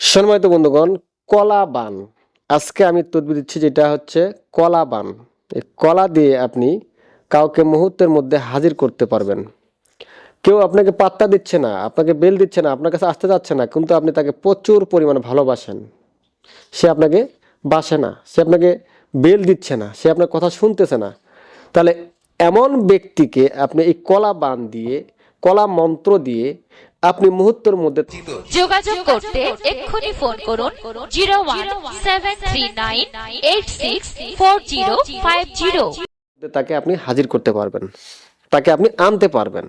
সম্মানিত বন্ধুগণ কলা বান আজকে আমি তদবি দিচ্ছি যেটা হচ্ছে কলা বান এই কলা দিয়ে আপনি কাউকে মুহূর্তের মধ্যে হাজির করতে পারবেন। কেউ আপনাকে পাত্তা দিচ্ছে না, আপনাকে বেল দিচ্ছে না, আপনার কাছে আসতে যাচ্ছে না, কিন্তু আপনি তাকে প্রচুর পরিমাণে ভালোবাসেন। সে আপনাকে বাসে না, সে আপনাকে বেল দিচ্ছে না, সে আপনার কথা শুনতেছে না। তাহলে এমন ব্যক্তিকে আপনি এই কলা বান দিয়ে কলা মন্ত্র দিয়ে আপনি মুহূর্তের মধ্যে যোগাযোগ করতে এক্ষুনি ফোন করুন zero one seven three nine eight six four zero five zero. তাকে আপনি হাজির করতে পারবেন। তাকে আপনি আনতে পারবেন।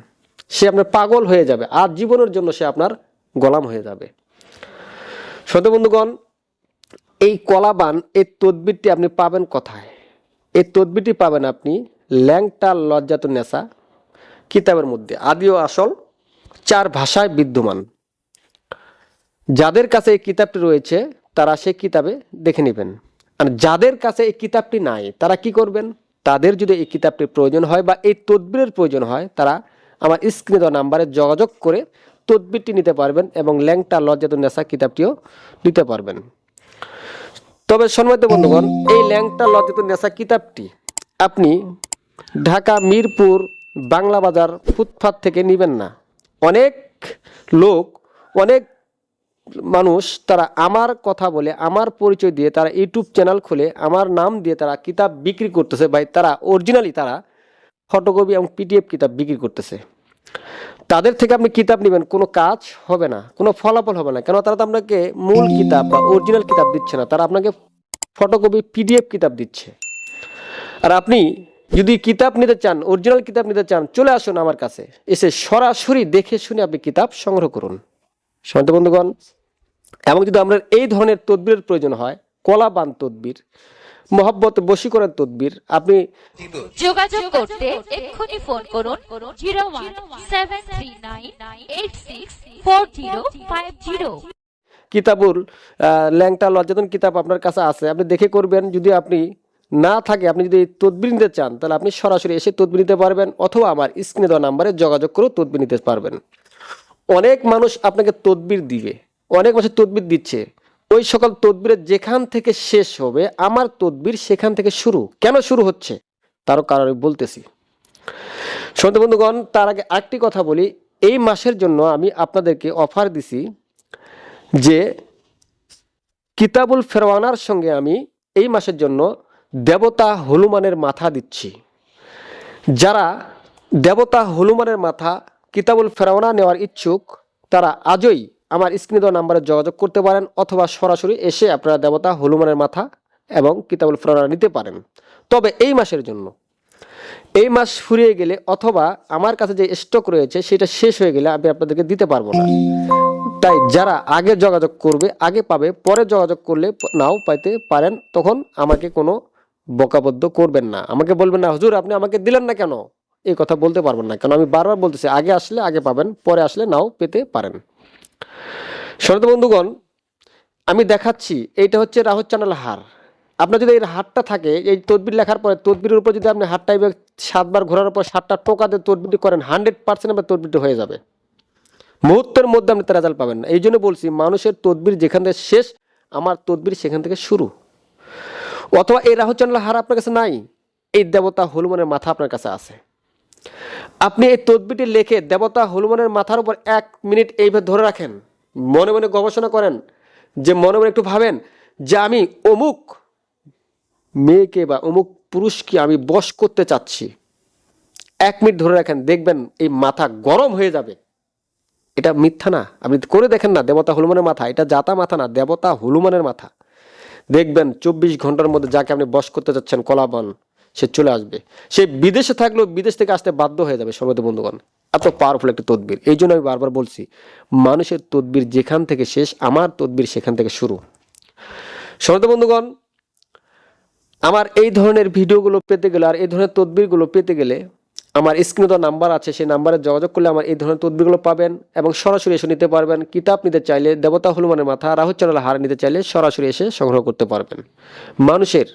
সে আপনার পাগল হয়ে যাবে আর জীবনের জন্য সে আপনার গোলাম হয়ে যাবে। সত বন্ধুগণ এই কলাবান এই তদবিরটি আপনি পাবেন কোথায়? এই তদবিরটি পাবেন আপনি ল্যাংটা লজ্জাত নেশা কিতাবের মধ্যে। আদিও আসল চার ভাষায় বিদ্যমান। যাদের কাছে এই কিতাবটি রয়েছে, তারা সেই কিতাবে দেখে নেবেন। আর যাদের কাছে এই কিতাবটি নাই, তারা কি করবেন? তাদের যদি এই কিতাবটির প্রয়োজন হয় বা এই তদবিরের প্রয়োজন হয়, তারা আমার স্ক্রিনে দেওয়া নাম্বারে যোগাযোগ করে তদবিরটি নিতে পারবেন এবং ল্যাংটা নেশা কিতাবটিও নিতে পারবেন। তবে সম্মানিত বন্ধুগণ, এই ল্যাংটা নেশা কিতাবটি আপনি ঢাকা, মিরপুর, বাংলা বাজার ফুটপাত থেকে নেবেন না। অনেক লোক, অনেক মানুষ তারা আমার কথা বলে, আমার পরিচয় দিয়ে তারা ইউটিউব চ্যানেল খুলে, আমার নাম দিয়ে তারা কিতাব বিক্রি করতেছে ভাই, তারা অরিজিনালি তারা ফটোকপি এবং পিডিএফ কিতাব বিক্রি করতেছে। তাদের থেকে আপনি কিতাব নেবেন, কোনো কাজ হবে না, কোনো ফলাফল হবে না, কেন তারা তো আপনাকে মূল কিতাব বা অরিজিনাল কিতাব দিচ্ছে না, তারা আপনাকে ফটোকপি পিডিএফ কিতাব দিচ্ছে। আর আপনি যদি কিতাব নিতে চান অরিজিনাল কিতাব নিতে চান চলে আসুন আমার কাছে। এসে সরাসরি দেখে শুনে আপনি কিতাব সংগ্রহ করুন। সন্ত বন্ধুগণ এবং যদি আমরা এই ধরনের তদবিরের প্রয়োজন হয় কলা বান তদবির মহব্বত বশীকরণ তদবির আপনি যোগাযোগ করতে এক্ষুনি ফোন করুন zero one seven three nine eight six four zero five zero. কিতাবুল ল্যাংটা লজ্জাতন কিতাব আপনার কাছে আছে। আপনি দেখে করবেন যদি আপনি না থাকে, আপনি যদি তদবির নিতে চান, তাহলে আপনি সরাসরি এসে তদবির নিতে পারবেন অথবা আমার স্ক্রিনে দেওয়া নাম্বারে যোগাযোগ করেও তদবির নিতে পারবেন। অনেক মানুষ আপনাকে তদবির দিবে, অনেক মানুষ তদবির দিচ্ছে। ওই সকল তদবিরের যেখান থেকে শেষ হবে, আমার তদবির সেখান থেকে শুরু। কেন শুরু হচ্ছে? তারও কারণ আমি বলতেছি। সন্ত বন্ধুগণ, তার আগে আরেকটি কথা বলি। এই মাসের জন্য আমি আপনাদেরকে অফার দিছি যে কিতাবুল ফেরওয়ানার সঙ্গে আমি এই মাসের জন্য দেবতা হনুমানের মাথা দিচ্ছি। যারা দেবতা হনুমানের মাথা কিতাবুল ফেরওয়ানা নেওয়ার ইচ্ছুক, তারা আজই আমার স্ক্রিনে দেওয়া নাম্বারে যোগাযোগ করতে পারেন অথবা সরাসরি এসে আপনারা দেবতা হনুমানের মাথা এবং কিতাবুল ফেরওয়ানা নিতে পারেন। তবে এই মাসের জন্য, এই মাস ফুরিয়ে গেলে অথবা আমার কাছে যে স্টক রয়েছে সেটা শেষ হয়ে গেলে আমি আপনাদেরকে দিতে পারব না। তাই যারা আগে যোগাযোগ করবে, আগে পাবে, পরে যোগাযোগ করলে নাও পাইতে পারেন, তখন আমাকে কোনো বকাবদ্ধ করবেন না। আমাকে বলবেন না, হুজুর, আপনি আমাকে দিলেন না কেন? এই কথা বলতে পারবেন না। কারণ আমি বারবার বলতেছি, আগে আসলে আগে পাবেন, পরে আসলে নাও পেতে পারেন। শরৎ বন্ধুগণ, আমি দেখাচ্ছি, এইটা হচ্ছে রাহুল চ্যানেল হার। আপনার যদি এই হারটা থাকে, এই তদবির লেখার পরে, তদবিরের উপর যদি আপনি হারটা এবার সাতবার ঘোরার পর সাতটা টোকা দিয়ে তদবিরটি করেন, হান্ড্রেড পার্সেন্ট আপনার তদবিরটি হয়ে যাবে। মুহূর্তের মধ্যে আপনি তার রেজাল্ট পাবেন না। এই জন্য বলছি, মানুষের তদবির যেখান থেকে শেষ, আমার তদবির সেখান থেকে শুরু। অথবা এই রাহু চ্যানেল হার আপনার কাছে নাই, এই দেবতা হনুমানের মাথা আপনার কাছে আছে। আপনি এই তদবিরটি লেখে দেবতা হনুমানের মাথার উপর এক মিনিট এইভাবে ধরে রাখেন, মনে মনে গবেষণা করেন, যে মনে মনে একটু ভাবেন যে আমি অমুক মেয়েকে বা অমুক পুরুষকে আমি বশ করতে চাচ্ছি। এক মিনিট ধরে রাখেন, দেখবেন এই মাথা গরম হয়ে যাবে। এটা মিথ্যা না, আপনি করে দেখেন না, দেবতা হনুমানের মাথা, এটা জাতা মাথা না, দেবতা হনুমানের মাথা। দেখবেন চব্বিশ ঘণ্টার মধ্যে যাকে আপনি বস করতে চাচ্ছেন কলাবান, সে চলে আসবে। সে বিদেশে থাকলেও বিদেশ থেকে আসতে বাধ্য হয়ে যাবে সর্বত বন্ধুগণ। এত পাওয়ারফুল একটা তদবির। এই জন্য আমি বারবার বলছি, মানুষের তদবির যেখান থেকে শেষ, আমার তদবির সেখান থেকে শুরু। সর্বত বন্ধুগণ, আমার এই ধরনের ভিডিওগুলো পেতে গেলে আর এই ধরনের তদবিরগুলো পেতে গেলে আমার স্ক্রিনে তো নাম্বার আছে, সেই নাম্বারে যোগাযোগ করলে আমার এই ধরনের তদবিরগুলো পাবেন এবং সরাসরি এসে নিতে পারবেন। কিতাব নিতে চাইলে দেবতা হনুমানের মাথা রাহু চ্যানেল হার নিতে চাইলে সরাসরি এসে সংগ্রহ করতে পারবেন। মানুষের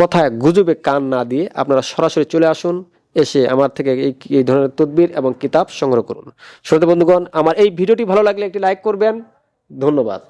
কথায় গুজবে কান না দিয়ে আপনারা সরাসরি চলে আসুন, এসে আমার থেকে এই এই ধরনের তদবির এবং কিতাব সংগ্রহ করুন। শ্রোতা বন্ধুগণ, আমার এই ভিডিওটি ভালো লাগলে একটি লাইক করবেন। ধন্যবাদ।